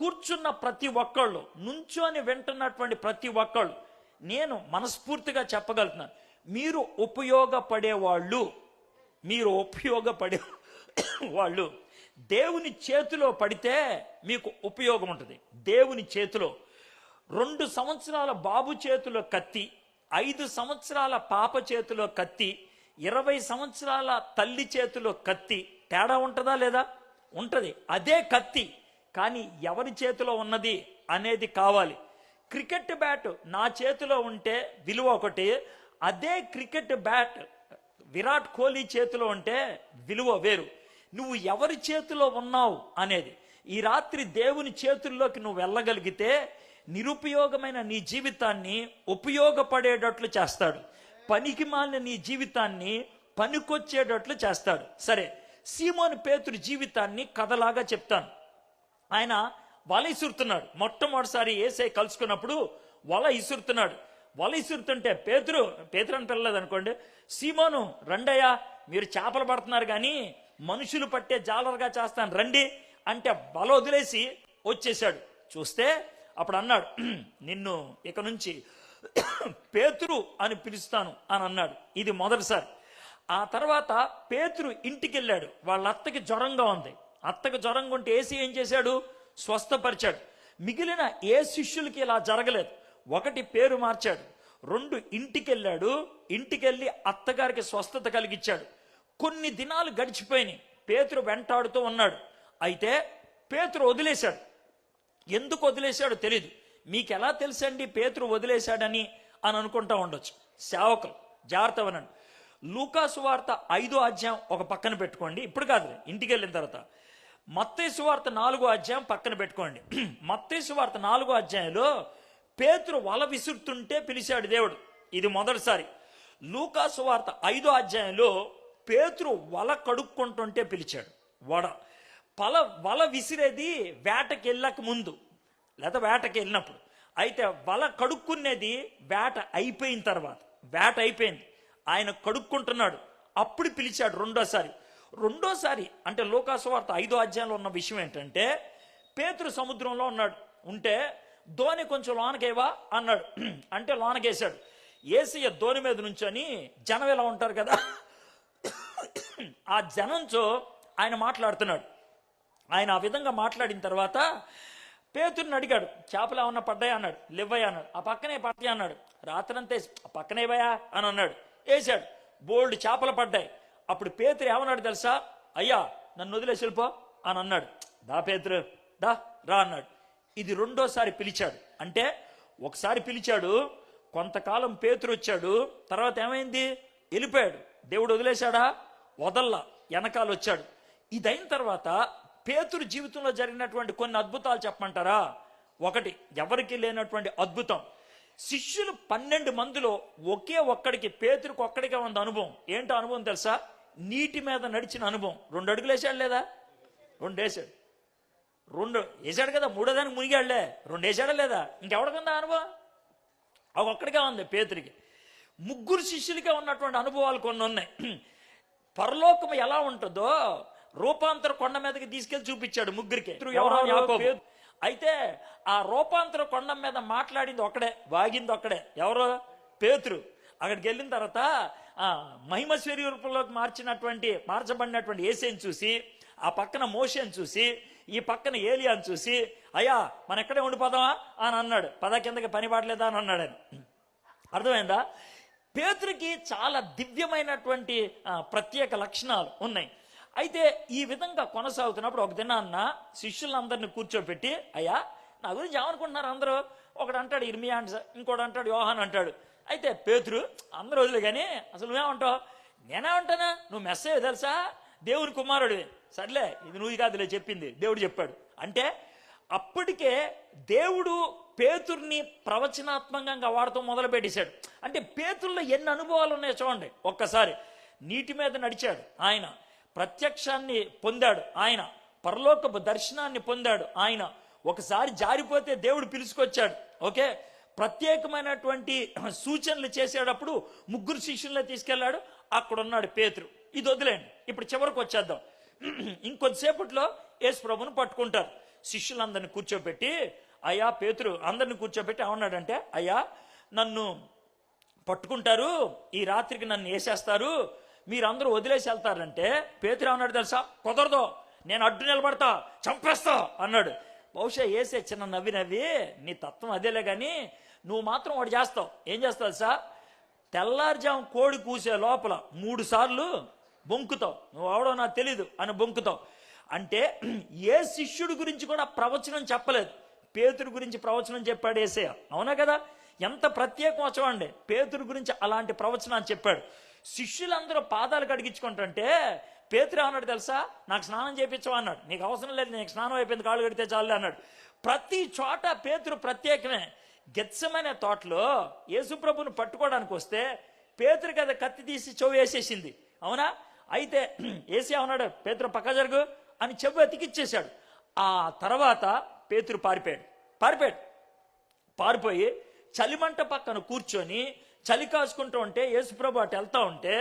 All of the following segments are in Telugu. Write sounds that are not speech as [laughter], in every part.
కూర్చున్న ప్రతి ఒక్కళ్ళు నుంచొని వింటున్నటువంటి ప్రతి ఒక్కళ్ళు నేను మనస్ఫూర్తిగా చెప్పగలుగుతున్నాను. మీరు ఉపయోగపడేవాళ్ళు మీరు ఉపయోగపడే వాళ్ళు దేవుని చేతిలో పడితే మీకు ఉపయోగం ఉంటుంది. దేవుని చేతిలో. రెండు సంవత్సరాల బాబు చేతిలో కత్తి ఐదు సంవత్సరాల పాప చేతిలో కత్తి ఇరవై సంవత్సరాల తల్లి చేతిలో కత్తి. తేడా ఉంటుందా లేదా? ఉంటుంది. అదే కత్తి. కానీ ఎవరి చేతిలో ఉన్నది అనేది కావాలి. క్రికెట్ బ్యాట్ నా చేతిలో ఉంటే విలువ ఒకటి అదే క్రికెట్ బ్యాట్ విరాట్ కోహ్లీ చేతిలో ఉంటే విలువ వేరు. నువ్వు ఎవరి చేతిలో ఉన్నావు అనేది. ఈ రాత్రి దేవుని చేతుల్లోకి నువ్వు వెళ్ళగలిగితే నిరుపయోగమైన నీ జీవితాన్ని ఉపయోగపడేటట్లు చేస్తాడు. పనికి మాలిన నీ జీవితాన్ని పనికొచ్చేటట్లు చేస్తాడు. సరే సీమోని పేతుడి జీవితాన్ని కథలాగా చెప్తాను. ఆయన వల ఇసురుతున్నాడు. మొట్టమొదటిసారి ఏసై కలుసుకున్నప్పుడు వల ఇసురుతున్నాడు. వల ఇసురుతుంటే పేతురు పేతురు అని పిల్లలేదు అనుకోండి సీమోను రండయ్యా మీరు చేపలు పడుతున్నారు కానీ మనుషులు పట్టే జాలరుగా చేస్తాను రండి అంటే వల వదిలేసి వచ్చేసాడు చూస్తే అప్పుడు అన్నాడు నిన్ను ఇక నుంచి పేతురు అని పిలుస్తాను అని అన్నాడు. ఇది మొదటిసారి. ఆ తర్వాత పేతురు ఇంటికి వెళ్ళాడు. వాళ్ళ అత్తకి జ్వరంగా ఉంది. అత్తకు జ్వరంగా ఉంటే ఏసీ ఏం చేశాడు? స్వస్థపరిచాడు. మిగిలిన ఏ శిష్యులకి ఇలా జరగలేదు. ఒకటి పేరు మార్చాడు. రెండు ఇంటికి వెళ్ళాడు ఇంటికి వెళ్ళి అత్తగారికి స్వస్థత కలిగించాడు కొన్ని దినాలు గడిచిపోయినాయి. పేతురు వెంటాడుతూ ఉన్నాడు. అయితే పేతురు వదిలేశాడు. ఎందుకు వదిలేశాడో తెలియదు మీకు ఎలా తెలుసండి పేతురు వదిలేశాడని అని అనుకుంటా ఉండొచ్చు. సేవకులు జాగ్రత్త వినండి. లూకాసు వార్త ఐదో అధ్యాయం ఒక పక్కన పెట్టుకోండి. ఇప్పుడు కాదు ఇంటికి వెళ్ళిన తర్వాత. మత్తేసు వార్త నాలుగో అధ్యాయం పక్కన పెట్టుకోండి. [clears throat] మత్తేసు వార్త నాలుగో అధ్యాయంలో పేతురు వల విసురుతుంటే పిలిచాడు దేవుడు. ఇది మొదటిసారి. లూకాసు వార్త ఐదో అధ్యాయంలో పేతురు వల కడుక్కుంటుంటే పిలిచాడు. వడ. పల వల విసిరేది వేటకి వెళ్ళక ముందు లేదా వేటకి వెళ్ళినప్పుడు. అయితే వల కడుక్కునేది వేట అయిపోయిన తర్వాత వేట అయిపోయింది. ఆయన కడుక్కుంటున్నాడు. అప్పుడు పిలిచాడు రెండోసారి. రెండోసారి అంటే లోకాసువార్త ఐదో అధ్యాయంలో ఉన్న విషయం ఏంటంటే పేతురు సముద్రంలో ఉన్నాడు ఉంటే ధోని కొంచెం లోనకేవా అన్నాడు. [clears throat] అంటే లోనకేశాడు. ఏసీయ ధోని మీద నుంచొని జనం ఎలా ఉంటారు కదా. [clears throat] ఆ జనంతో ఆయన మాట్లాడుతున్నాడు. ఆయన ఆ విధంగా మాట్లాడిన తర్వాత పేతుర్ని అడిగాడు చేపలు ఏమన్నా పడ్డాయా? అన్నాడు. లేవయ్యా అన్నాడు. ఆ పక్కనే పడ్డాయి అన్నాడు. రాత్రంతా వేసి, "ఆ పక్కనే ఇవ్వయా అని అన్నాడు. వేసాడు బోల్డ్ చేపలు పడ్డాయి. అప్పుడు పేతురు ఏమన్నాడు తెలుసా? అయ్యా నన్ను వదిలేసి వెళ్ళిపో అని అన్నాడు. దా పేతురు దా రా అన్నాడు. ఇది రెండోసారి పిలిచాడు. అంటే ఒకసారి పిలిచాడు కొంతకాలం పేతురు వచ్చాడు తర్వాత ఏమైంది? వెళ్ళిపోయాడు. దేవుడు వదిలేశాడా? వదల్లా. వెనకాల వచ్చాడు. ఇదైన తర్వాత పేతురు జీవితంలో జరిగినటువంటి కొన్ని అద్భుతాలు చెప్పమంటారా? ఒకటి ఎవరికి లేనటువంటి అద్భుతం. శిష్యులు పన్నెండు మందిలో ఒకే ఒక్కడికి పేతురికి ఒక్కడికే ఉంది అనుభవం. ఏంటో అనుభవం తెలుసా? నీటి మీద నడిచిన అనుభవం. రెండు అడుగులు వేసాడు లేదా? రెండు వేసాడు. రెండు వేసాడు కదా మూడో దానికి మునిగాడులే. రెండు వేసాడా లేదా? ఇంకెవడికుందా అనుభవం? ఆ ఒక్కడికే ఉంది పేతురికి. ముగ్గురు శిష్యులకే ఉన్నటువంటి అనుభవాలు కొన్ని ఉన్నాయి. పరలోకం ఎలా ఉంటుందో రూపాంతర కొండ మీదకి తీసుకెళ్ళి చూపించాడు ముగ్గురికి. ఎవరో. అయితే ఆ రూపాంతర కొండ మీద మాట్లాడింది ఒక్కడే వాగింది ఒక్కడే. ఎవరో? పేతురు. అక్కడికి వెళ్ళిన తర్వాత మహిమ స్వరూపంలోకి మార్చినటువంటి మార్చబడినటువంటి ఏసేని చూసి ఆ పక్కన మోషేని చూసి ఈ పక్కన ఏలియాని చూసి అయ్యా మన ఎక్కడే ఉండిపోదామా? అని అన్నాడు. పద కిందకి పని అని అన్నాడు ఆయన. అర్థమైందా? పేతురికి చాలా దివ్యమైనటువంటి ప్రత్యేక లక్షణాలు ఉన్నాయి. అయితే ఈ విధంగా కొనసాగుతున్నప్పుడు ఒక దినాన్న శిష్యులందరినీ కూర్చోబెట్టి అయ్యా నా గురించి ఏమనుకుంటున్నారు అందరూ? ఒకడు అంటాడు ఇర్మియా అంట ఇంకోటి అంటాడు యోహాన్ అంటాడు. అయితే పేతురు అందరూ వదిలే కానీ అసలు నువ్వేమంటావు నేనేమంటానా నువ్వు మెస్సేజ్ తెలుసా? దేవుని కుమారుడివి. సర్లే ఇది నువ్వు కాదులే చెప్పింది. దేవుడు చెప్పాడు. అంటే అప్పటికే దేవుడు పేతుర్ని ప్రవచనాత్మకంగా వాడుతూ మొదలుపెట్టేశాడు. అంటే పేతుల్లో ఎన్ని అనుభవాలు ఉన్నాయో చూడండి. ఒక్కసారి. నీటి మీద నడిచాడు ఆయన. ప్రత్యక్షాన్ని పొందాడు ఆయన. పరలోకపు దర్శనాన్ని పొందాడు ఆయన. ఒకసారి జారిపోతే దేవుడు పిలుచుకొచ్చాడు. ఓకే? ప్రత్యేకమైనటువంటి [clears throat] సూచనలు చేసేటప్పుడు ముగ్గురు శిష్యుల్ని తీసుకెళ్ళాడు అక్కడ ఉన్నాడు పేతురు. ఇది వదిలేండి ఇప్పుడు చివరికి వచ్చేద్దాం. [clears throat] ఇంకొద్దిసేపట్లో యేసు ప్రభుని పట్టుకుంటారు. శిష్యులందరిని కూర్చోబెట్టి అయ్యా పేతురు అందరిని కూర్చోబెట్టి ఏమన్నాడంటే అయ్యా నన్ను పట్టుకుంటారు. ఈ రాత్రికి నన్ను వేసేస్తారు. మీరందరూ వదిలేసి వెళ్తారంటే పేతురు ఏమన్నాడు తెలుసా? కుదరదు. నేను అడ్డు నిలబడతా. చంపేస్తా అన్నాడు. బహుశా వేసే చిన్న నవ్వి నవ్వి నీ తత్వం అదేలే కానీ నువ్వు మాత్రం వాడు చేస్తావు. ఏం చేస్తావు సార్ తెల్లారుజాము కోడి కూసే లోపల మూడు సార్లు బొంకుతావు. నువ్వు అవడో నాకు తెలీదు అని బొంకుతావు. అంటే ఏ శిష్యుడి గురించి కూడా ప్రవచనం చెప్పలేదు. పేతుడి గురించి ప్రవచనం చెప్పాడు ఏసయ్య. అవునా కదా? ఎంత ప్రత్యేకం వచ్చవండి పేతుడి గురించి అలాంటి ప్రవచనాన్ని చెప్పాడు. శిష్యులందరూ పాదాలు కడిగించుకుంటుంటే పేతురు అన్నాడు తెలుసా? నాకు స్నానం చేయించవా అన్నాడు. నీకు అవసరం లేదు నీకు స్నానం అయిపోయింది కాళ్ళు కడితే చాలు అన్నాడు. ప్రతి చోట పేతురు ప్రత్యేకమే. గెత్సమనే తోటలో యేసుప్రభుని పట్టుకోవడానికి వస్తే పేతురు కదా కత్తి తీసి చెవు వేసేసింది. అవునా? అయితే [clears throat] ఏసీ అవునాడు పేతురు పక్క జరుగు అని చెవు ఎతికిచ్చేశాడు ఆ తర్వాత పేతురు పారిపోయాడు. పారిపోయాడు. పారిపోయి చలిమంట పక్కన కూర్చొని చలి కాసుకుంటూ ఉంటే యేసుప్రభు అటు వెళ్తా ఉంటే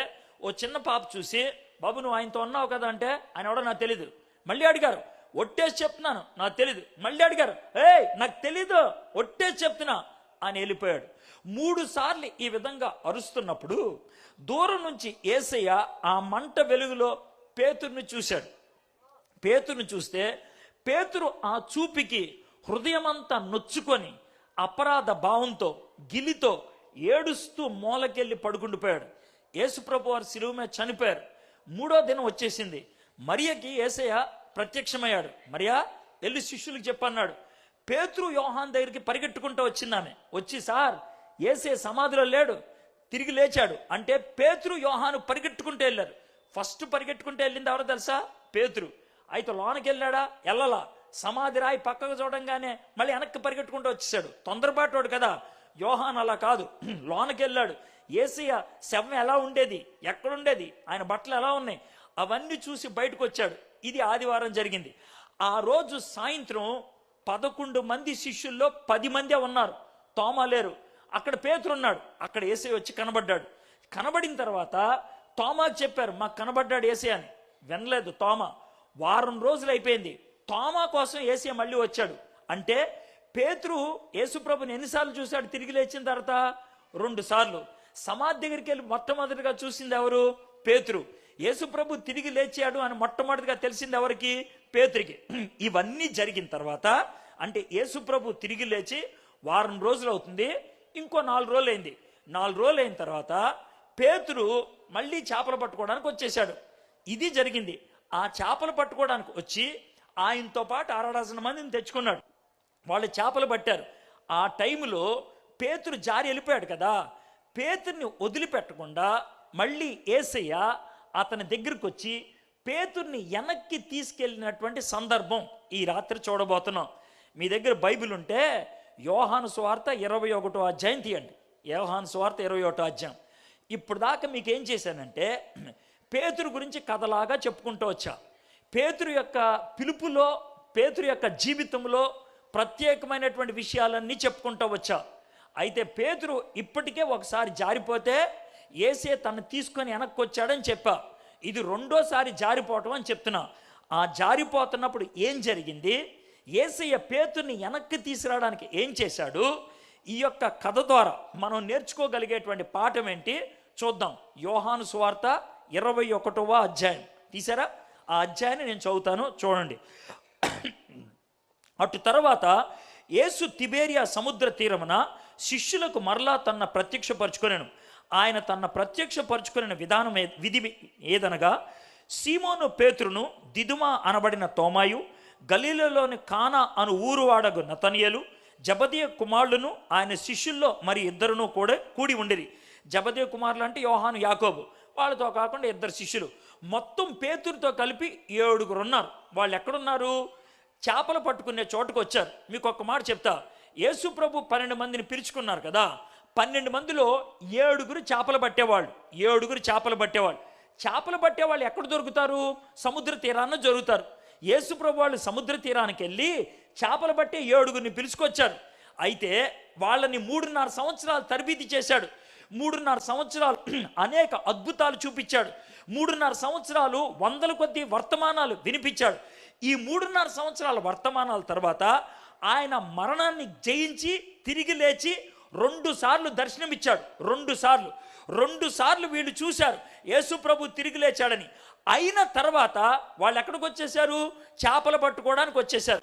ఓ చిన్న పాప చూసి బాబు నువ్వు ఆయనతో ఉన్నావు కదా అంటే ఆయన ఎవడో నాకు తెలీదు. మళ్ళీ అడిగారు ఒట్టేసి చెప్తున్నాను. నాకు తెలీదు. మళ్ళీ అడిగారు. ఏయ్ నాకు తెలీదు. ఒట్టేసి చెప్తున్నా అని వెళ్ళిపోయాడు. మూడు సార్లు ఈ విధంగా అరుస్తున్నప్పుడు దూరం నుంచి ఏసయ్య ఆ మంట వెలుగులో పేతుర్ని చూశాడు. పేతురుని చూస్తే పేతురు ఆ చూపికి హృదయమంతా నొచ్చుకొని అపరాధ భావంతో గిలితో ఏడుస్తూ మూలకెళ్ళి పడుకుండిపోయాడు యేసుప్రభు వారు శిలువ మీద చనిపోయారు. మూడో దినం వచ్చేసింది. మరియకి ఏసయ్య ప్రత్యక్షమయ్యాడు. మరియా వెళ్ళి శిష్యులకు చెప్పన్నాడు. పేతురు యోహాన్ దగ్గరికి పరిగెట్టుకుంటూ వచ్చింది ఆమె వచ్చి సార్ ఏసే సమాధిలో లేడు. తిరిగి లేచాడు. అంటే పేతురు యోహాను పరిగెట్టుకుంటూ వెళ్ళారు. ఫస్ట్ పరిగెట్టుకుంటూ వెళ్ళింది ఎవరో తెలుసా? పేతురు. అయితే లోనకి వెళ్ళాడా వెళ్ళలా? సమాధి రాయి పక్కకు చూడంగానే మళ్ళీ వెనక్కి పరిగెట్టుకుంటూ వచ్చేసాడు. తొందరపాటోడు కదా. యోహాన్ అలా కాదు. [clears throat] లోనకి వెళ్ళాడు. ఏసయ్య శవం ఎలా ఉండేది? ఎక్కడుండేది ఆయన బట్టలు ఎలా ఉన్నాయి? అవన్నీ చూసి బయటకు వచ్చాడు. ఇది ఆదివారం జరిగింది. ఆ రోజు సాయంత్రం పదకొండు మంది శిష్యుల్లో పది మందే ఉన్నారు. తోమా లేరు. అక్కడ పేతురున్నాడు అక్కడ ఏసై వచ్చి కనబడ్డాడు. కనబడిన తర్వాత తోమా చెప్పారు మాకు కనబడ్డాడు ఏసే అని. వినలేదు తోమ. వారం రోజులు అయిపోయింది. తోమా కోసం ఏసీ మళ్ళీ వచ్చాడు. అంటే పేతురు యేసుప్రభుని ఎన్నిసార్లు చూశాడు తిరిగి లేచిన తర్వాత? రెండు సార్లు. సమాధి దగ్గరికి వెళ్ళి మొట్టమొదటిగా చూసింది ఎవరు? పేతురు. యేసుప్రభు తిరిగి లేచాడు అని మొట్టమొదటిగా తెలిసింది ఎవరికి? పేతురికి. [clears throat] ఇవన్నీ జరిగిన తర్వాత అంటే యేసుప్రభు తిరిగి లేచి వారం రోజులు అవుతుంది ఇంకో నాలుగు రోజులు అయింది. నాలుగు రోజులు అయిన తర్వాత పేతురు మళ్ళీ చేపలు పట్టుకోవడానికి వచ్చేసాడు ఇది జరిగింది. ఆ చేపలు పట్టుకోవడానికి వచ్చి ఆయనతో పాటు ఆరాడాసిన మందిని తెచ్చుకున్నాడు. వాళ్ళు చేపలు పట్టారు. ఆ టైంలో పేతురు జారి వెళ్ళిపోయాడు కదా. పేతుర్ని వదిలిపెట్టకుండా మళ్ళీ ఏసయ్య అతని దగ్గరికి వచ్చి పేతుర్ని వెనక్కి తీసుకెళ్ళినటువంటి సందర్భం ఈ రాత్రి చూడబోతున్నాం. మీ దగ్గర బైబిల్ ఉంటే యోహాను స్వార్త ఇరవై ఒకటో అధ్యాయం తీయండి. యోహాను స్వార్త ఇరవై ఒకటో అధ్యాయం. ఇప్పుడు దాకా మీకు ఏం చేశానంటే పేతురు గురించి కథలాగా చెప్పుకుంటూ వచ్చా. పేతురు యొక్క పిలుపులో పేతురు యొక్క జీవితంలో ప్రత్యేకమైనటువంటి విషయాలన్నీ చెప్పుకుంటూ వచ్చా. అయితే పేతురు ఇప్పటికే ఒకసారి జారిపోతే ఏసే తను తీసుకొని వెనక్కి వచ్చాడని చెప్పా. ఇది రెండోసారి జారిపోవటం అని చెప్తున్నా. ఆ జారిపోతున్నప్పుడు ఏం జరిగింది? ఏసయ్య పేతుర్ని వెనక్కి తీసుకురావడానికి ఏం చేశాడు? ఈ యొక్క కథ ద్వారా మనం నేర్చుకోగలిగేటువంటి పాఠం ఏంటి? చూద్దాం. యోహాను సువార్త ఇరవై ఒకటవ అధ్యాయం. తీసారా? ఆ అధ్యాయాన్ని నేను చదువుతాను. చూడండి. అటు తర్వాత యేసు తిబేరియా సముద్ర తీరమున శిష్యులకు మరలా తన ప్రత్యక్షపరచుకొనెను. ఆయన తన ప్రత్యక్షపరచుకునే విధానం విధి ఏదనగా సీమోను పేతురును దిదుమా అనబడిన తోమాయు గలీలలోని కానా అను ఊరువాడగు నతనియలు జబదీయ కుమారులను ఆయన శిష్యుల్లో మరి ఇద్దరును కూడా కూడి ఉండిరి. జబదీయ కుమారులు అంటే యోహాను యాకోబు. వాళ్ళతో కాకుండా ఇద్దరు శిష్యులు. మొత్తం పేతురితో కలిపి ఏడుగురు ఉన్నారు. వాళ్ళు ఎక్కడున్నారు? చేపలు పట్టుకునే చోటుకు వచ్చారు మీకు ఒక్క మాట చెప్తా. యేసు ప్రభు పన్నెండు మందిని పిలుచుకున్నారు కదా. పన్నెండు మందిలో ఏడుగురు చేపలు పట్టేవాళ్ళు. ఏడుగురు చేపలు పట్టేవాళ్ళు. చేపలు పట్టేవాళ్ళు ఎక్కడ దొరుకుతారు? సముద్ర తీరాన జరుగుతారు. యేసుప్రభు వాళ్ళు సముద్ర తీరానికి వెళ్ళి చేపలు పట్టే ఏడుగురిని పిలుచుకొచ్చారు. అయితే వాళ్ళని మూడున్నర సంవత్సరాలు తరబీతి చేశాడు. మూడున్నర సంవత్సరాలు [clears throat] అనేక అద్భుతాలు చూపించాడు. మూడున్నర సంవత్సరాలు వందల కొద్ది వర్తమానాలు వినిపించాడు. ఈ మూడున్నర సంవత్సరాల వర్తమానాల తర్వాత ఆయన మరణాన్ని జయించి తిరిగి లేచి రెండు సార్లు దర్శనమిచ్చాడు. రెండు సార్లు. రెండు సార్లు వీళ్ళు చూశారు. యేసు ప్రభు తిరిగి లేచాడని. అయిన తర్వాత వాళ్ళు ఎక్కడికి వచ్చేసారు చేపలు పట్టుకోవడానికి వచ్చేసారు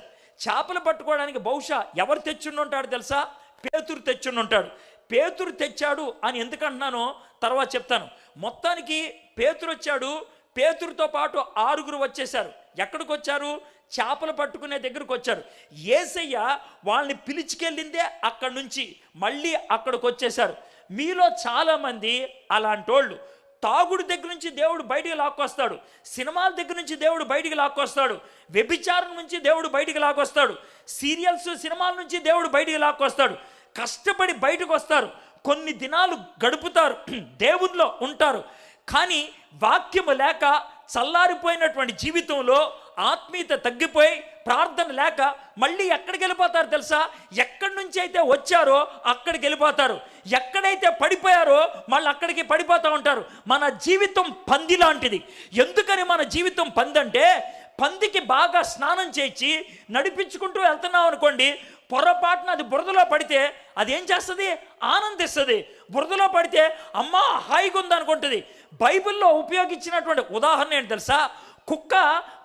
చేపలు పట్టుకోవడానికి బహుశా ఎవరు తెచ్చుండుంటాడు తెలుసా? పేతురు తెచ్చుండుంటాడు పేతురు తెచ్చాడు అని ఎందుకంటున్నానో తర్వాత చెప్తాను. మొత్తానికి పేతురు వచ్చాడు. పేతురుతో పాటు ఆరుగురు వచ్చేశారు. ఎక్కడికి వచ్చారు? చేపలు పట్టుకునే దగ్గరకు వచ్చారు ఏసయ్య వాళ్ళని పిలిచికెళ్ళిందే అక్కడి నుంచి మళ్ళీ అక్కడికి వచ్చేసారు మీలో చాలామంది అలాంటోళ్ళు తాగుడు దగ్గర నుంచి దేవుడు బయటికి లాక్కొస్తాడు. సినిమాల దగ్గర నుంచి దేవుడు బయటికి లాక్కొస్తాడు. వ్యభిచారం నుంచి దేవుడు బయటికి లాక్కొస్తాడు. సీరియల్స్ సినిమాల నుంచి దేవుడు బయటికి లాక్కొస్తాడు. కష్టపడి బయటకు వస్తారు. కొన్ని దినాలు గడుపుతారు. [clears throat] దేవునిలో ఉంటారు. కానీ వాక్యము లేక చల్లారిపోయినటువంటి జీవితంలో ఆత్మీయత తగ్గిపోయి ప్రార్థన లేక మళ్ళీ ఎక్కడికి వెళ్ళిపోతారు తెలుసా? ఎక్కడి నుంచి అయితే వచ్చారో అక్కడికి వెళ్ళిపోతారు. ఎక్కడైతే పడిపోయారో మళ్ళీ అక్కడికి పడిపోతూ ఉంటారు. మన జీవితం పంది లాంటిది. ఎందుకని మన జీవితం పంది అంటే పందికి బాగా స్నానం చేయించి నడిపించుకుంటూ వెళ్తున్నాం అనుకోండి పొరపాటున అది బురదలో పడితే అది ఏం చేస్తుంది? ఆనందిస్తుంది. బురదలో పడితే అమ్మ హాయిగా ఉంది అనుకుంటుంది బైబిల్లో ఉపయోగించినటువంటి ఉదాహరణ ఏంటి తెలుసా? కుక్క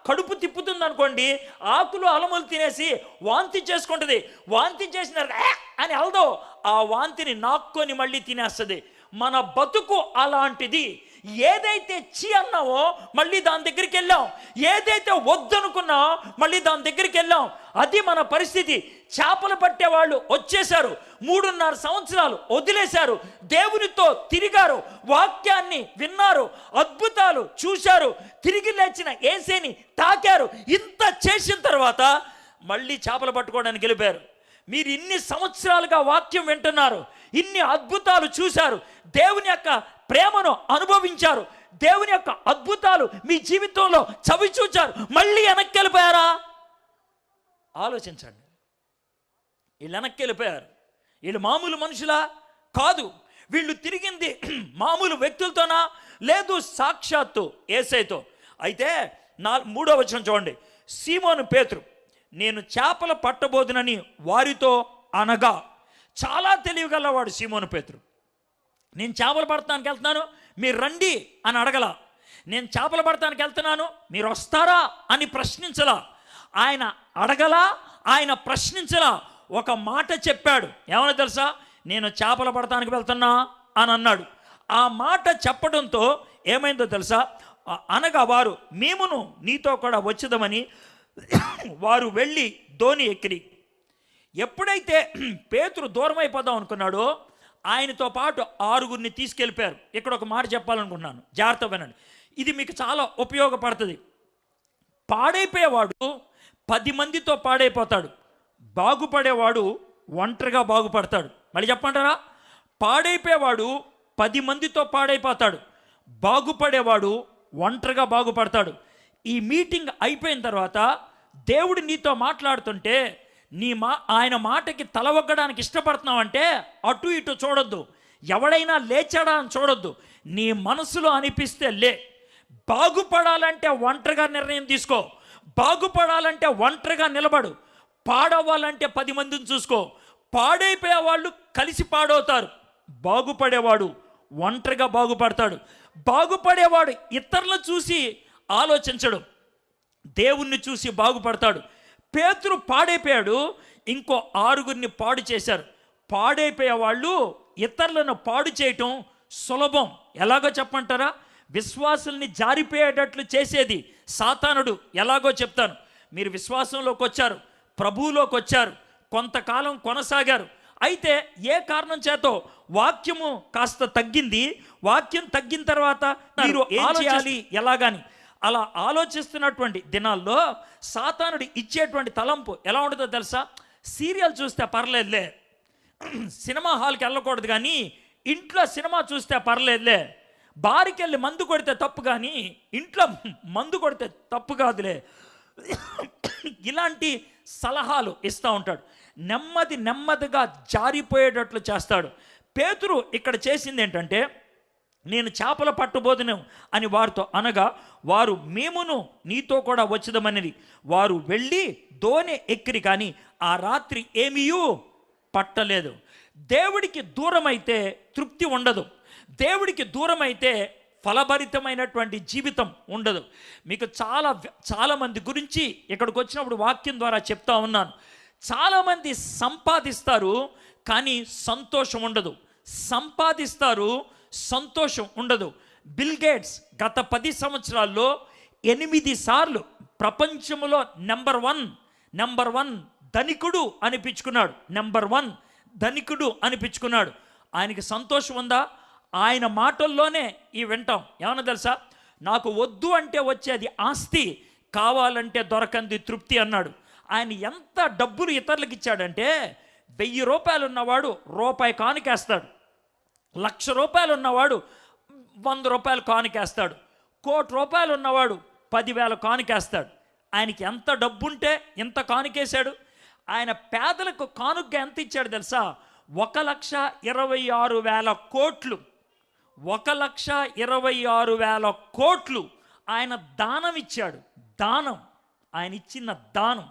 కడుపు తిప్పుతుంది అనుకోండి ఆకులు అలములు తినేసి వాంతి చేసుకుంటుంది. వాంతి చేసిన అని వెళ్దో ఆ వాంతిని నాక్కొని మళ్ళీ తినేస్తుంది. మన బతుకు అలాంటిది. ఏదైతే చి అన్నావో మళ్ళీ దాని దగ్గరికి వెళ్ళాం. ఏదైతే వద్దనుకున్నావో మళ్ళీ దాని దగ్గరికి వెళ్ళాం. అది మన పరిస్థితి. చేపలు పట్టే వాళ్ళు వచ్చేశారు. మూడున్నర సంవత్సరాలు వదిలేశారు. దేవునితో తిరిగారు. వాక్యాన్ని విన్నారు. అద్భుతాలు చూశారు. తిరిగి లేచిన ఏసేని తాకారు. ఇంత చేసిన తర్వాత మళ్ళీ చేపలు పట్టుకోవడానికి వెళ్ళిపోయారు. మీరు ఇన్ని సంవత్సరాలుగా వాక్యం వింటున్నారు. ఇన్ని అద్భుతాలు చూశారు. దేవుని యొక్క ప్రేమను అనుభవించారు. దేవుని యొక్క అద్భుతాలు మీ జీవితంలో చవి చూచారు. మళ్ళీ వెనక్కి వెళ్ళిపోయారా? ఆలోచించండి. వీళ్ళు వెనక్కి వెళ్ళిపోయారు. వీళ్ళు మామూలు మనుషులా కాదు. వీళ్ళు తిరిగింది [clears throat] మామూలు వ్యక్తులతోనా? లేదు సాక్షాత్తు ఏసైతో. అయితే నా మూడో వచనం చూడండి. సీమోను పేతురు నేను చేపలు పట్టబోదునని వారితో అనగా చాలా తెలివిగలవాడు సీమోను పేతురు. నేను చేపలు పడటానికి వెళ్తున్నాను మీరు రండి అని అడగల. నేను చేపలు పడటానికి వెళ్తున్నాను మీరు వస్తారా అని ప్రశ్నించలా. ఆయన అడగలా ఆయన ప్రశ్నించలా ఒక మాట చెప్పాడు. ఏమని తెలుసా? నేను చేపలు పడటానికి వెళ్తున్నా అని అన్నాడు. ఆ మాట చెప్పడంతో ఏమైందో తెలుసా? అనగా వారు మేమును నీతో కూడా వచ్చేదమని వారు వెళ్ళి ధోని ఎక్కిరి ఎప్పుడైతే [clears throat] పేతురు దూరం అయిపోదాం అనుకున్నాడో ఆయనతో పాటు ఆరుగురిని తీసుకెళ్ళిపోయారు. ఇక్కడ ఒక మాట చెప్పాలనుకున్నాను జాగ్రత్త వినండి. ఇది మీకు చాలా ఉపయోగపడుతుంది. పాడైపోయేవాడు పది మందితో పాడైపోతాడు. బాగుపడేవాడు ఒంటరిగా బాగుపడతాడు. మళ్ళీ చెప్పంటారా పాడైపోయేవాడు పది మందితో పాడైపోతాడు. బాగుపడేవాడు ఒంటరిగా బాగుపడతాడు. ఈ మీటింగ్ అయిపోయిన తర్వాత దేవుడు నీతో మాట్లాడుతుంటే నీ మా ఆయన మాటకి తలవగ్గడానికి ఇష్టపడుతున్నావంటే అటు ఇటు చూడొద్దు. ఎవడైనా లేచాడా అని చూడొద్దు. నీ మనసులో అనిపిస్తే లే. బాగుపడాలంటే ఒంటరిగా నిర్ణయం తీసుకో. బాగుపడాలంటే ఒంటరిగా నిలబడు. పాడవ్వాలంటే పది మందిని చూసుకో. పాడైపోయే వాళ్ళు కలిసి పాడవుతారు. బాగుపడేవాడు ఒంటరిగా బాగుపడతాడు. బాగుపడేవాడు ఇతరులను చూసి ఆలోచించడు. దేవుణ్ణి చూసి బాగుపడతాడు. పేతురు పాడైపోయాడు. ఇంకో ఆరుగురిని పాడు చేశారు. పాడైపోయే వాళ్ళు ఇతరులను పాడు చేయటం సులభం. ఎలాగో చెప్పంటారా విశ్వాసుల్ని జారిపోయేటట్లు చేసేది సాతానుడు. ఎలాగో చెప్తాను. మీరు విశ్వాసంలోకి వచ్చారు. ప్రభువులోకి వచ్చారు. కొంతకాలం కొనసాగారు. అయితే ఏ కారణం చేతో వాక్యము కాస్త తగ్గింది? వాక్యం తగ్గిన తర్వాత మీరు ఏం చేయాలి? ఎలాగని? అలా ఆలోచిస్తున్నటువంటి దినాల్లో సాతానుడు ఇచ్చేటువంటి తలంపు ఎలా ఉంటుందో తెలుసా? సీరియల్ చూస్తే పర్లేదులే. సినిమా హాల్కి వెళ్ళకూడదు కానీ ఇంట్లో సినిమా చూస్తే పర్లేదులే. బారికి వెళ్ళి మందు కొడితే తప్పు కానీ ఇంట్లో మందు కొడితే తప్పు కాదులే. ఇలాంటి సలహాలు ఇస్తూ ఉంటాడు. నెమ్మది నెమ్మదిగా జారిపోయేటట్లు చేస్తాడు. పేతురు ఇక్కడ చేసింది ఏంటంటే నేను చేపల పట్టుబోదును అని వారితో అనగా వారు మేమును నీతో కూడా వచ్చదమనిది వారు వెళ్ళి దోణి ఎక్కిరి కానీ ఆ రాత్రి ఏమీయూ పట్టలేదు. దేవుడికి దూరమైతే తృప్తి ఉండదు. దేవుడికి దూరమైతే ఫలభరితమైనటువంటి జీవితం ఉండదు. మీకు చాలా చాలామంది గురించి ఇక్కడికి వచ్చినప్పుడు వాక్యం ద్వారా చెప్తా ఉన్నాను. చాలామంది సంపాదిస్తారు కానీ సంతోషం ఉండదు. సంపాదిస్తారు సంతోషం ఉండదు. బిల్ గేట్స్ గత పది సంవత్సరాల్లో ఎనిమిది సార్లు ప్రపంచంలో నెంబర్ వన్ నెంబర్ వన్ ధనికుడు అనిపించుకున్నాడు. నెంబర్ వన్ ధనికుడు అనిపించుకున్నాడు. ఆయనకి సంతోషం ఉందా? ఆయన మాటల్లోనే ఈ వింటాం. ఏమన్నా తెలుసా? నాకు వద్దు అంటే వచ్చేది ఆస్తి కావాలంటే దొరకంది తృప్తి అన్నాడు. ఆయన ఎంత డబ్బులు ఇతరులకు ఇచ్చాడంటే వెయ్యి రూపాయలు ఉన్నవాడు రూపాయి కానుకేస్తాడు. లక్ష రూపాయలు ఉన్నవాడు వంద రూపాయలు కానుకేస్తాడు. కోటి రూపాయలు ఉన్నవాడు పదివేల కానుకేస్తాడు. ఆయనకి ఎంత డబ్బుంటే ఎంత కానుకేశాడు. ఆయన పేదలకు కానుక ఎంత ఇచ్చాడు తెలుసా? ఒక లక్ష ఇరవై ఆరు వేల కోట్లు. ఒక లక్ష ఇరవై ఆరు వేల కోట్లు ఆయన దానం ఇచ్చాడు. దానం. ఆయన ఇచ్చిన దానం.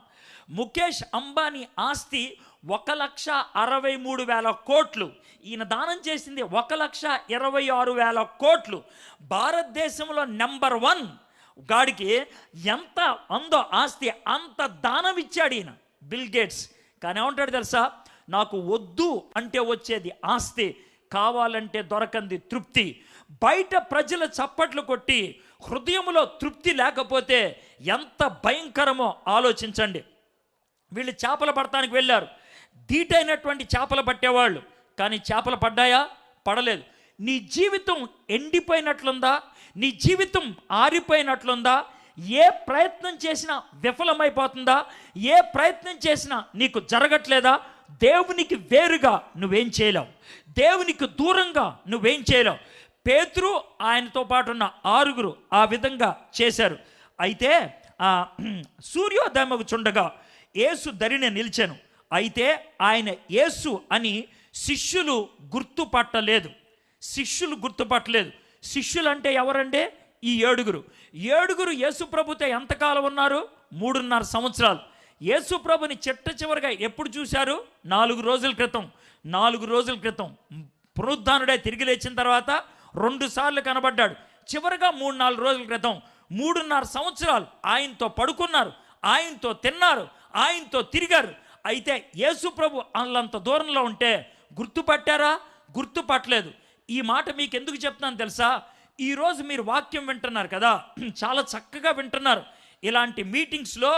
ముఖేష్ అంబానీ ఆస్తి ఒక లక్ష అరవై మూడు వేల కోట్లు. ఈయన దానం చేసింది ఒక లక్ష ఇరవై ఆరు వేల కోట్లు. భారతదేశంలో నెంబర్ వన్ గాడికి ఎంత అందో ఆస్తి అంత దానం ఇచ్చాడు ఈయన బిల్ గేట్స్. కానీ ఏమంటాడు తెలుసా? నాకు వద్దు అంటే వచ్చేది ఆస్తి కావాలంటే దొరకంది తృప్తి. బయట ప్రజల చప్పట్లు కొట్టి హృదయంలో తృప్తి లేకపోతే ఎంత భయంకరమో ఆలోచించండి. వీళ్ళు చేపలు పడటానికి వెళ్ళారు. ధీటైనటువంటి చేపలు పట్టేవాళ్ళు. కానీ చేపలు పడ్డాయా? పడలేదు. నీ జీవితం ఎండిపోయినట్లుందా? నీ జీవితం ఆరిపోయినట్లుందా? ఏ ప్రయత్నం చేసినా విఫలమైపోతుందా? ఏ ప్రయత్నం చేసినా నీకు జరగట్లేదా? దేవునికి వేరుగా నువ్వేం చేయలేవు. దేవునికి దూరంగా నువ్వేం చేయలేవు. పేతురు ఆయనతో పాటు ఉన్న ఆరుగురు ఆ విధంగా చేశారు. అయితే ఆ సూర్యోదయమకు చుండగా యేసు ధరిని నిలిచాను. అయితే ఆయన యేసు అని శిష్యులు గుర్తుపట్టలేదు. శిష్యులు గుర్తుపట్టలేదు. శిష్యులు అంటే ఎవరంటే ఈ ఏడుగురు. ఏడుగురు యేసు ప్రభుతో ఎంతకాలం ఉన్నారు? మూడున్నర సంవత్సరాలు. యేసు ప్రభుని చిట్ట చివరిగా ఎప్పుడు చూశారు? నాలుగు రోజుల క్రితం. నాలుగు రోజుల క్రితం. పునరుద్ధానుడే తిరిగి లేచిన తర్వాత రెండుసార్లు కనబడ్డాడు. చివరిగా మూడు నాలుగు రోజుల క్రితం. మూడున్నర సంవత్సరాలు ఆయనతో పడుకున్నారు ఆయనతో తిన్నారు ఆయనతో తిరిగారు. అయితే యేసు ప్రభు అల్లంత దూరంలో ఉంటే గుర్తుపట్టారా? గుర్తుపట్టలేదు. ఈ మాట మీకు ఎందుకు చెప్తున్నాను తెలుసా? ఈరోజు మీరు వాక్యం వింటున్నారు కదా [clears throat] చాలా చక్కగా వింటున్నారు. ఇలాంటి మీటింగ్స్లో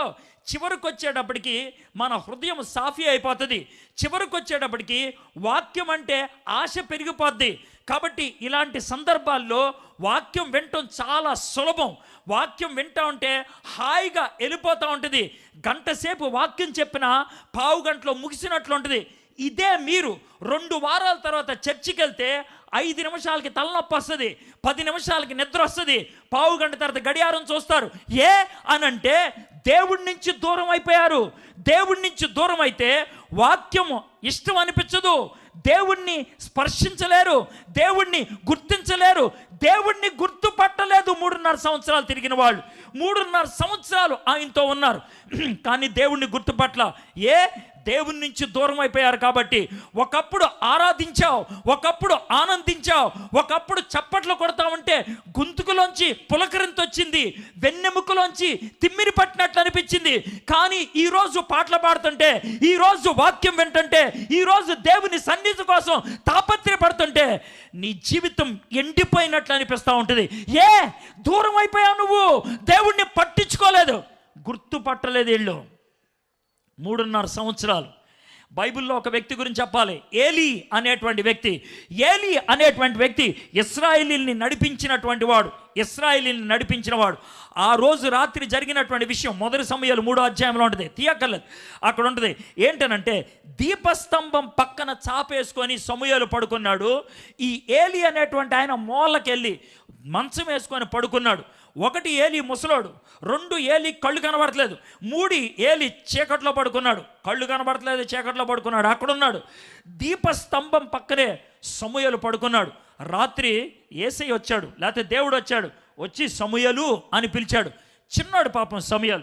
చివరికి వచ్చేటప్పటికి మన హృదయం సాఫీ అయిపోతుంది. చివరికి వచ్చేటప్పటికి వాక్యం అంటే ఆశ పెరిగిపోద్ది. కాబట్టి ఇలాంటి సందర్భాల్లో వాక్యం వినటం చాలా సులభం. వాక్యం వింటా ఉంటే హాయిగా వెళ్ళిపోతూ ఉంటుంది. గంటసేపు వాక్యం చెప్పిన పావు గంటలో ముగిసినట్లు ఉంటుంది. ఇదే మీరు రెండు వారాల తర్వాత చర్చికి వెళ్తే ఐదు నిమిషాలకి తలనొప్పి వస్తుంది పది నిమిషాలకి నిద్ర వస్తుంది పావు గంట తర్వాత గడియారం చూస్తారు. ఏ అనంటే దేవుడి నుంచి దూరం అయిపోయారు. దేవుడి నుంచి దూరం అయితే వాక్యము ఇష్టం అనిపించదు. దేవుణ్ణి స్పర్శించలేరు దేవుణ్ణి గుర్తించలేరు దేవుణ్ణి గుర్తుపట్టలేదు మూడున్నర సంవత్సరాలు తిరిగిన వాళ్ళు. మూడున్నర సంవత్సరాలు ఆయనతో ఉన్నారు. [clears throat] కానీ దేవుణ్ణి గుర్తుపట్ల ఏ? దేవుని నుంచి దూరం అయిపోయారు కాబట్టి ఒకప్పుడు ఆరాధించావు ఒకప్పుడు ఆనందించావు ఒకప్పుడు చప్పట్లు కొడతా ఉంటే గొంతుకులోంచి పులకరింత వచ్చింది వెన్నెముకలోంచి తిమ్మిరి పట్టినట్లు అనిపించింది. కానీ ఈరోజు పాటలు పాడుతుంటే ఈరోజు వాక్యం వింటుంటే ఈరోజు దేవుని సన్నిధి కోసం తాపత్రయపడుతుంటే నీ జీవితం ఎండిపోయినట్లు అనిపిస్తూ ఉంటుంది. ఏ? దూరం అయిపోయావు నువ్వు. దేవుణ్ణి పట్టించుకోలేదు. గుర్తుపట్టలేదు వీళ్ళు. మూడున్నర సంవత్సరాలు. బైబిల్లో ఒక వ్యక్తి గురించి చెప్పాలి. ఏలి అనేటువంటి వ్యక్తి. ఏలీ అనేటువంటి వ్యక్తి ఇస్రాయిలీల్ని నడిపించినటువంటి వాడు. ఇస్రాయేలీని నడిపించిన వాడు. ఆ రోజు రాత్రి జరిగినటువంటి విషయం మొదటి సమయాలు మూడో అధ్యాయంలో ఉంటుంది. తీయక్కర్లేదు. అక్కడ ఉంటుంది. ఏంటనంటే దీపస్తంభం పక్కన చాపేసుకొని సమయాలు పడుకున్నాడు. ఈ ఏలి అనేటువంటి ఆయన మూలకెళ్ళి మంచం వేసుకొని పడుకున్నాడు. ఒకటి ఏలి ముసలోడు రెండు ఏలి కళ్ళు కనబడట్లేదు మూడి ఏలి చీకట్లో పడుకున్నాడు. కళ్ళు కనబడట్లేదు చీకట్లో పడుకున్నాడు. అక్కడున్నాడు. దీపస్తంభం పక్కనే సమూయలు పడుకున్నాడు. రాత్రి ఏసై వచ్చాడు లేకపోతే దేవుడు వచ్చాడు. వచ్చి సమయలు అని పిలిచాడు. చిన్నాడు పాపం సమయాలు.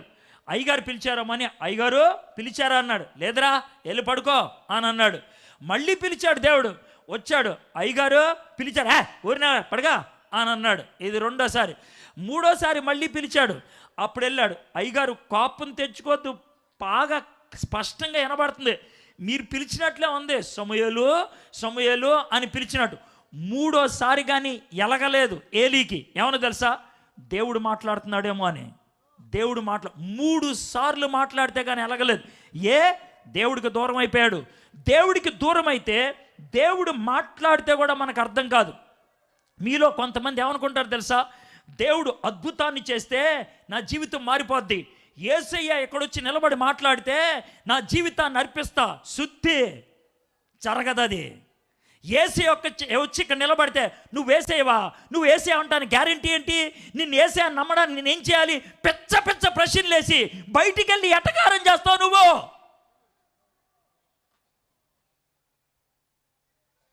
అయ్యగారు పిలిచారమ్మని అయ్యగారు పిలిచారా? అన్నాడు. లేదరా వెళ్ళి పడుకో అని అన్నాడు. మళ్ళీ పిలిచాడు దేవుడు. వచ్చాడు. అయ్యగారు పిలిచాడు హే ఊరినా పడగా అని అన్నాడు. ఇది రెండోసారి. మూడోసారి మళ్ళీ పిలిచాడు. అప్పుడు వెళ్ళాడు అయ్యగారు కోపం తెచ్చుకోవద్దు బాగా స్పష్టంగా వినబడుతుంది. మీరు పిలిచినట్లే ఉంది. సమయలు సమయలు అని పిలిచినట్టు మూడోసారి కానీ ఎలగలేదు ఏలీకి. ఏమన్నా తెలుసా? దేవుడు మాట్లాడుతున్నాడేమో అని. దేవుడు మాట్లా మూడు సార్లు మాట్లాడితే కానీ ఎలగలేదు. ఏ? దేవుడికి దూరం అయిపోయాడు. దేవుడికి దూరం అయితే దేవుడు మాట్లాడితే కూడా మనకు అర్థం కాదు. మీలో కొంతమంది ఏమనుకుంటారు తెలుసా? దేవుడు అద్భుతాన్ని చేస్తే నా జీవితం మారిపోద్ది. ఏసయ్య ఎక్కడొచ్చి నిలబడి మాట్లాడితే నా జీవితాన్ని అర్పిస్తా. శుద్ధి జరగదది ఏసీ యొక్క వచ్చి ఇక్కడ నిలబడితే నువ్వు వేసేవా నువ్వు వేసే అంటాను గ్యారంటీ ఏంటి? నిన్ను వేసే అని నమ్మడానికి నేను ఏం చేయాలి? పెచ్చ పెచ్చ ప్రశ్నలు వేసి బయటికి వెళ్ళి ఎటకారం చేస్తావు నువ్వు?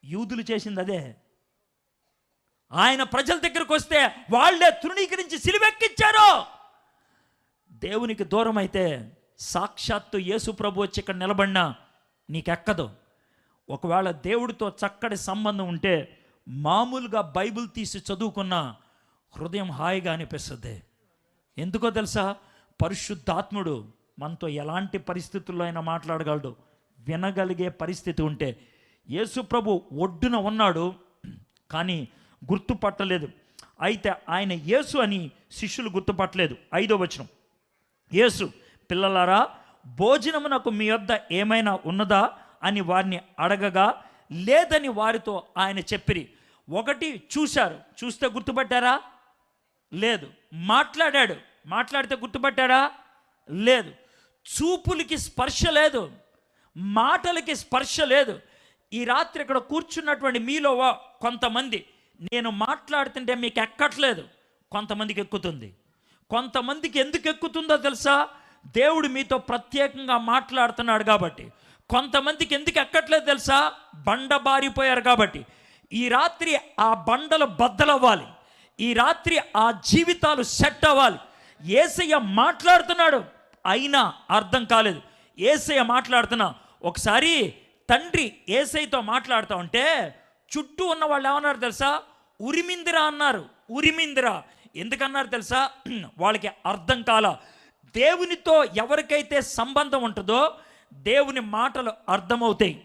యూదులు చేసింది అదే. ఆయన ప్రజల దగ్గరకు వస్తే వాళ్ళే తృణీకరించి సిలువెక్కిచ్చారు దేవునికి దూరం అయితే సాక్షాత్తు యేసు ప్రభు వచ్చి ఇక్కడ నిలబడినా నీకెక్కదు. ఒకవేళ దేవుడితో చక్కటి సంబంధం ఉంటే మామూలుగా బైబిల్ తీసి చదువుకున్న హృదయం హాయిగా అనిపిస్తుంది. ఎందుకో తెలుసా? పరిశుద్ధాత్ముడు మనతో ఎలాంటి పరిస్థితుల్లో అయినా మాట్లాడగలడు. వినగలిగే పరిస్థితి ఉంటే యేసు ప్రభు ఒడ్డున ఉన్నాడు. కానీ గుర్తుపట్టలేదు. అయితే ఆయన యేసు అని శిష్యులు గుర్తుపట్టలేదు. ఐదో వచనం. యేసు పిల్లలారా భోజనమునకు మీ వద్ద ఏమైనా ఉన్నదా అని వారిని అడగగా లేదని వారితో ఆయన చెప్పిరి. ఒకటి చూశారు. చూస్తే గుర్తుపట్టారా? లేదు. మాట్లాడాడు. మాట్లాడితే గుర్తుపట్టాడా? లేదు. చూపులకి స్పర్శ లేదు. మాటలకి స్పర్శ లేదు. ఈ రాత్రి ఇక్కడ కూర్చున్నటువంటి మీలో కొంతమంది నేను మాట్లాడుతుంటే మీకు ఎక్కట్లేదు. కొంతమందికి ఎక్కుతుంది. కొంతమందికి ఎందుకు ఎక్కుతుందో తెలుసా? దేవుడు మీతో ప్రత్యేకంగా మాట్లాడుతున్నాడు కాబట్టి. కొంతమందికి ఎందుకు ఎక్కట్లేదు తెలుసా? బండ బారిపోయారు కాబట్టి. ఈ రాత్రి ఆ బండలు బద్దలవ్వాలి. ఈ రాత్రి ఆ జీవితాలు సెట్ అవ్వాలి ఏసయ్య మాట్లాడుతున్నాడు. అయినా అర్థం కాలేదు. ఏసయ్య మాట్లాడుతున్నా. ఒకసారి తండ్రి ఏసైతో మాట్లాడుతూ ఉంటే చుట్టూ ఉన్న వాళ్ళు ఏమన్నారు తెలుసా? ఉరిమిందిరా అన్నారు. ఉరిమిందిరా. ఎందుకన్నారు తెలుసా? [clears throat] వాళ్ళకి అర్థం కాల. దేవునితో ఎవరికైతే సంబంధం ఉంటుందో దేవుని మాటలు అర్థమవుతాయి.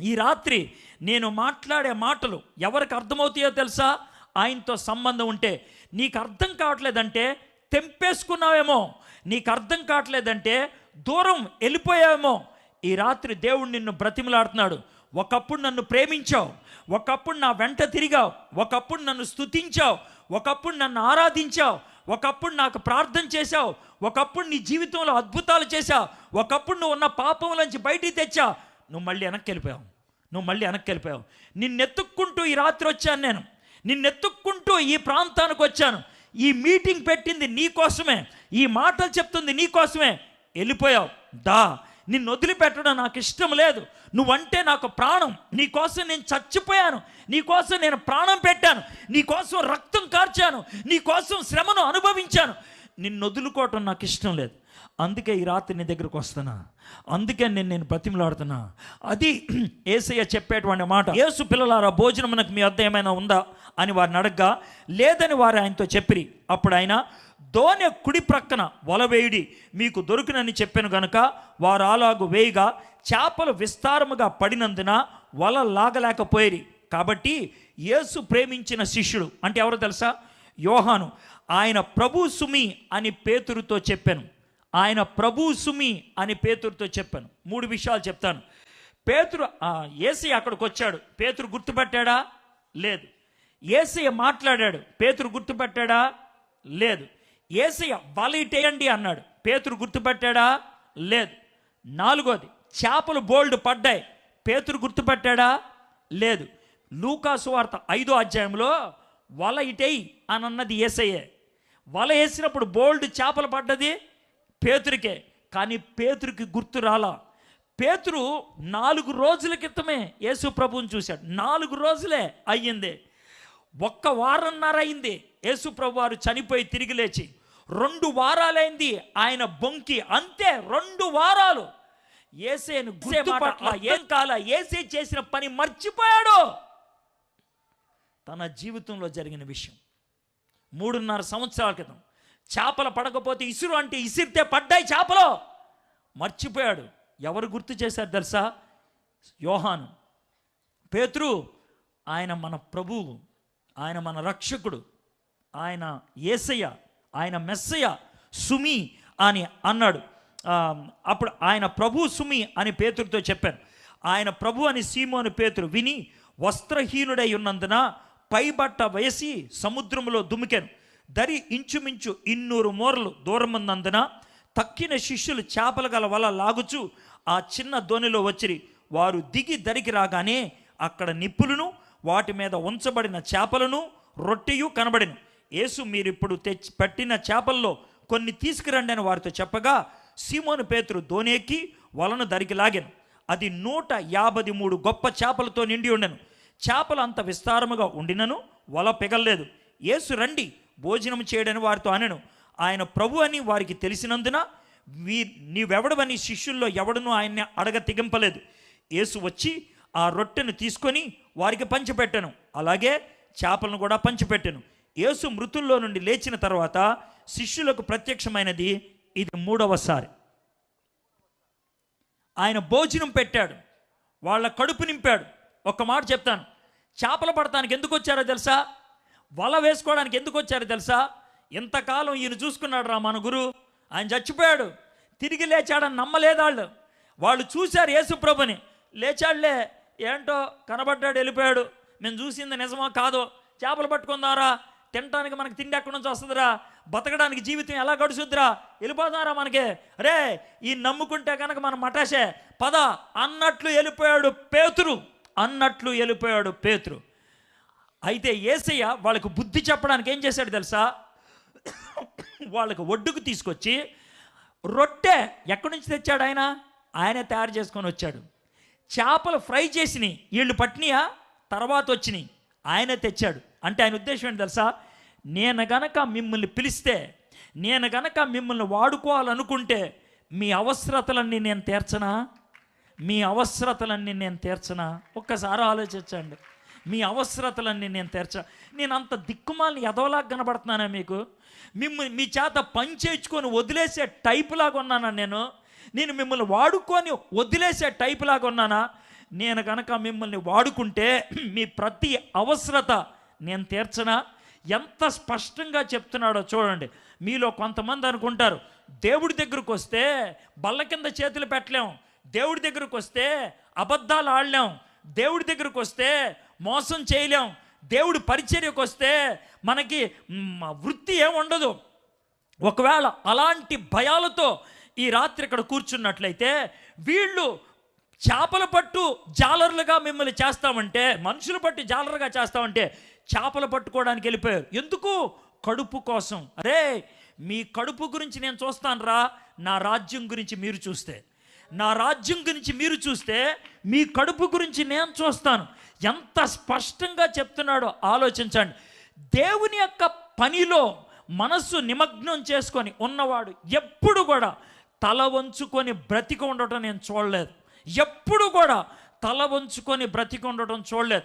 ఈ రాత్రి నేను మాట్లాడే మాటలు ఎవరికి అర్థమవుతాయో తెలుసా? ఆయనతో సంబంధం ఉంటే. నీకు అర్థం కావట్లేదంటే తెంపేసుకున్నావేమో. నీకు అర్థం కావట్లేదంటే దూరం వెళ్ళిపోయావేమో. ఈ రాత్రి దేవుడు నిన్ను బ్రతిమలాడుతున్నాడు. ఒకప్పుడు నన్ను ప్రేమించావు. ఒకప్పుడు నా వెంట తిరిగావు. ఒకప్పుడు నన్ను స్తుతించావు. ఒకప్పుడు నన్ను ఆరాధించావు. ఒకప్పుడు నాకు ప్రార్థన చేశావు. ఒకప్పుడు నీ జీవితంలో అద్భుతాలు చేశావు. ఒకప్పుడు నువ్వు ఉన్న పాపంలోంచి బయటికి తెచ్చావు. నువ్వు మళ్ళీ వెనక్కి వెళ్ళిపోయావు. నువ్వు మళ్ళీ వెనక్కి వెళ్ళిపోయావు. నిన్నెత్తుక్కుంటూ ఈ రాత్రి వచ్చాను నేను. నిన్నెత్తుక్కుంటూ ఈ ప్రాంతానికి వచ్చాను. ఈ మీటింగ్ పెట్టింది నీ కోసమే. ఈ మాటలు చెప్తుంది నీ కోసమే. వెళ్ళిపోయావు. దా. నిన్ను వదిలిపెట్టడం నాకు ఇష్టం లేదు. నువ్వంటే నాకు ప్రాణం. నీకోసం నేను చచ్చిపోయాను. నీకోసం నేను ప్రాణం పెట్టాను. నీకోసం రక్తం కార్చాను. నీకోసం శ్రమను అనుభవించాను. నిన్ను వదులుకోవటం నాకు ఇష్టం లేదు. అందుకే ఈ రాత్రి నీ దగ్గరకు వస్తున్నా. అందుకే నేను నేను బ్రతిమలాడుతున్నా. అది [clears throat] ఏసయ్య చెప్పేటువంటి మాట. ఏసు పిల్లలారా భోజనం నాకు మీ అర్థం ఏమైనా ఉందా? అని వారిని అడగ్గా లేదని వారు ఆయనతో చెప్పిరి. అప్పుడు ఆయన దోణె కుడి ప్రక్కన వల వేయుడి మీకు దొరికినని చెప్పాను గనుక వారు అలాగు వేయగా చేపలు విస్తారముగా పడినందున వల లాగలేకపోయేది కాబట్టి యేసు ప్రేమించిన శిష్యుడు అంటే ఎవరో తెలుసా? యోహాను. ఆయన ప్రభు సుమి అని పేతురుతో చెప్పాను. ఆయన ప్రభు సుమి అని పేతురుతో చెప్పాను. మూడు విషయాలు చెప్తాను. పేతురు ఏసీ అక్కడికి వచ్చాడు పేతురు గుర్తుపట్టాడా? లేదు. ఏసీ మాట్లాడాడు. పేతురు గుర్తుపట్టాడా? లేదు. ఏసయ్య బలిటేయండి అన్నాడు. పేతురు గుర్తుపట్టాడా? లేదు. నాలుగోది చేపలు బోల్డ్ పడ్డాయి. పేతురు గుర్తుపట్టాడా? లేదు. లూకాసు వార్త ఐదో అధ్యాయంలో వల ఇటేయి అని అన్నది ఏసయ్యే. వల వేసినప్పుడు బోల్డ్ చేపలు పడ్డది పేతురికే కానీ పేతురికి గుర్తు రాలా. పేతురు నాలుగు రోజుల క్రితమే యేసు ప్రభువుని చూశాడు. నాలుగు రోజులే అయ్యింది. ఒక్క వారన్నర అయింది యేసుప్రభు వారు చనిపోయి తిరిగి లేచి. రెండు వారాలైంది ఆయన బొంకి. అంతే రెండు వారాలు. ఏసేను ఏం కాల ఏసే చేసిన పని మర్చిపోయాడు. తన జీవితంలో జరిగిన విషయం. మూడున్నర సంవత్సరాల క్రితం. చేపలు పడకపోతే ఇసురు అంటే ఇసిరితే పడ్డాయి చేపలు. మర్చిపోయాడు. ఎవరు గుర్తు చేశారు తెలుసా? యోహాను. పేతురు ఆయన మన ప్రభువు. ఆయన మన రక్షకుడు. ఆయన ఏసయ్య. ఆయన మెస్సయ్య సుమి అని అన్నాడు. అప్పుడు ఆయన ప్రభు సుమి అని పేతుడితో చెప్పాను ఆయన ప్రభు అని సీమోని పేతురు విని వస్త్రహీనుడై ఉన్నందున పైబట్ట వేసి సముద్రంలో దుమికెను. దరి ఇంచుమించు ఇన్నూరు మూరలు దూరం ఉన్నందున తక్కిన శిష్యులు చేపల గల వల లాగుచు ఆ చిన్న దోణిలో వచ్చిరి. వారు దిగి దరికి రాగానే అక్కడ నిప్పులను వాటి మీద ఉంచబడిన చేపలను రొట్టెయు కనబడిను. యేసు మీరిప్పుడు తెచ్చి పట్టిన చేపల్లో కొన్ని తీసుకురండి అని వారితో చెప్పగా సీమోను పేతురు దోనేకి వలను దరికి లాగాను. అది నూట యాభై మూడు గొప్ప చేపలతో నిండి ఉండెను. చేపలు అంత విస్తారముగా ఉండినను వల పెగల్లేదు. యేసు రండి భోజనం చేయడని వారితో అనెను. ఆయన ప్రభు అని వారికి తెలిసినందున వీ నీవెవడవని శిష్యుల్లో ఎవడనూ ఆయన్ని అడగ తెగింపలేదు. యేసు వచ్చి ఆ రొట్టెను తీసుకొని వారికి పంచిపెట్టెను. అలాగే చేపలను కూడా పంచిపెట్టెను. యేసు మృతుల్లో నుండి లేచిన తర్వాత శిష్యులకు ప్రత్యక్షమైనది ఇది మూడవసారి ఆయన భోజనం పెట్టాడు. వాళ్ళ కడుపు నింపాడు. ఒక్క మాట చెప్తాను. చేపలు పడటానికి ఎందుకు వచ్చారో తెలుసా? వల వేసుకోవడానికి ఎందుకు వచ్చారో తెలుసా? ఇంతకాలం ఈయన చూసుకున్నాడు రా మన గురు? ఆయన చచ్చిపోయాడు. తిరిగి లేచాడని నమ్మలేదాళ్ళు వాళ్ళు. చూశారు యేసుప్రభుని లేచాడులే. ఏంటో కనబడ్డాడు వెళ్ళిపోయాడు. మేము చూసింది నిజమా కాదో? చేపలు పట్టుకుందారా. తినడానికి మనకి తిండి ఎక్కడి నుంచి వస్తుందిరా? బతకడానికి జీవితం ఎలా గడుచుద్దిరా? వెళ్ళిపోతారా మనకి. రే ఈ నమ్ముకుంటే కనుక మన మటాషే. పద అన్నట్లు వెళ్ళిపోయాడు పేతురు. అన్నట్లు వెళ్ళిపోయాడు పేతురు. అయితే ఏసయ్య వాళ్ళకు బుద్ధి చెప్పడానికి ఏం చేశాడు తెలుసా? వాళ్ళకు ఒడ్డుకు తీసుకొచ్చి రొట్టె ఎక్కడి నుంచి తెచ్చాడు ఆయన? ఆయనే తయారు చేసుకొని వచ్చాడు. చేపలు ఫ్రై చేసినాయి. వీళ్ళు పట్టినయా? తర్వాత వచ్చినాయి. ఆయన తెచ్చాడు. అంటే ఆయన ఉద్దేశం ఏంటి తెలుసా? నేను గనక మిమ్మల్ని పిలిస్తే నేను గనక మిమ్మల్ని వాడుకోవాలనుకుంటే మీ అవసరతలన్నీ నేను తీర్చనా? మీ అవసరతలన్నీ నేను తీర్చనా? ఒక్కసారి ఆలోచించండి. మీ అవసరతలన్నీ నేను తీర్చ నేను అంత దిక్కుమాలని ఎదవలాగా కనబడుతున్నానా మీకు? మిమ్మల్ని మీ చేత పని చేయించుకొని వదిలేసే టైపులాగా ఉన్నానా నేను? నేను మిమ్మల్ని వాడుకొని వదిలేసే టైపులాగా ఉన్నానా? నేను కనుక మిమ్మల్ని వాడుకుంటే మీ ప్రతి అవసరత నేను తీర్చనా? ఎంత స్పష్టంగా చెప్తున్నాడో చూడండి. మీలో కొంతమంది అనుకుంటారు దేవుడి దగ్గరకు వస్తే బల్ల కింద చేతులు పెట్టలేం. దేవుడి దగ్గరకు వస్తే అబద్ధాలు ఆడలేం. దేవుడి దగ్గరకు వస్తే మోసం చేయలేం. దేవుడి పరిచర్యకు వస్తే మనకి వృత్తి ఏం ఉండదు. ఒకవేళ అలాంటి భయాలతో ఈ రాత్రి ఇక్కడ కూర్చున్నట్లయితే వీళ్ళు చేపలు పట్టు జాలర్లుగా మిమ్మల్ని చేస్తామంటే మనుషులు పట్టి జాలరుగా చేస్తామంటే చేపలు పట్టుకోవడానికి వెళ్ళిపోయారు. ఎందుకు? కడుపు కోసం. అరే మీ కడుపు గురించి నేను చూస్తాను రా నా రాజ్యం గురించి మీరు చూస్తే. నా రాజ్యం గురించి మీరు చూస్తే మీ కడుపు గురించి నేను చూస్తాను. ఎంత స్పష్టంగా చెప్తున్నాడో ఆలోచించండి. దేవుని యొక్క పనిలో మనస్సు నిమగ్నం చేసుకొని ఉన్నవాడు ఎప్పుడు కూడా తల వంచుకొని బ్రతికి ఉండటం నేను చూడలేదు. ఎప్పుడు కూడా తల వంచుకొని బ్రతికి ఉండటం చూడలేదు.